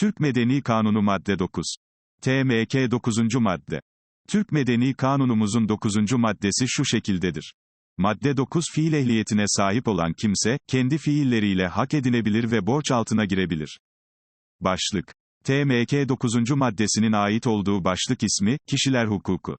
Türk Medeni Kanunu Madde 9. TMK 9. Madde. Türk Medeni Kanunumuzun 9. maddesi şu şekildedir. Madde 9 fiil ehliyetine sahip olan kimse, kendi fiilleriyle hak edinebilir ve borç altına girebilir. Başlık. TMK 9. maddesinin ait olduğu başlık ismi, kişiler hukuku.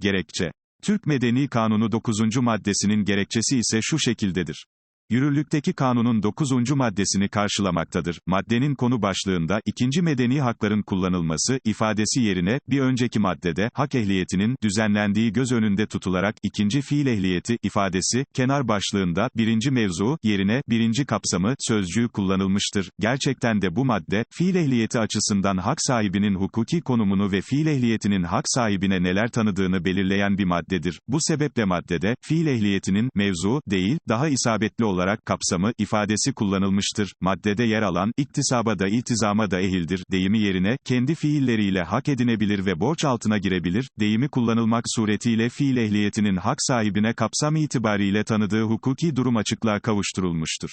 Gerekçe. Türk Medeni Kanunu 9. maddesinin gerekçesi ise şu şekildedir. Yürürlükteki kanunun 9. maddesini karşılamaktadır. Maddenin konu başlığında ikinci medeni hakların kullanılması ifadesi yerine bir önceki maddede hak ehliyetinin düzenlendiği göz önünde tutularak ikinci fiil ehliyeti ifadesi kenar başlığında birinci mevzu yerine birinci kapsamı sözcüğü kullanılmıştır. Gerçekten de bu madde fiil ehliyeti açısından hak sahibinin hukuki konumunu ve fiil ehliyetinin hak sahibine neler tanıdığını belirleyen bir maddedir. Bu sebeple maddede fiil ehliyetinin mevzu değil daha isabetli olarak kapsamı ifadesi kullanılmıştır. Maddede yer alan iktisaba da iltizama da ehildir deyimi yerine kendi fiilleriyle hak edinebilir ve borç altına girebilir deyimi kullanılmak suretiyle fiil ehliyetinin hak sahibine kapsam itibariyle tanıdığı hukuki durum açıklığa kavuşturulmuştur.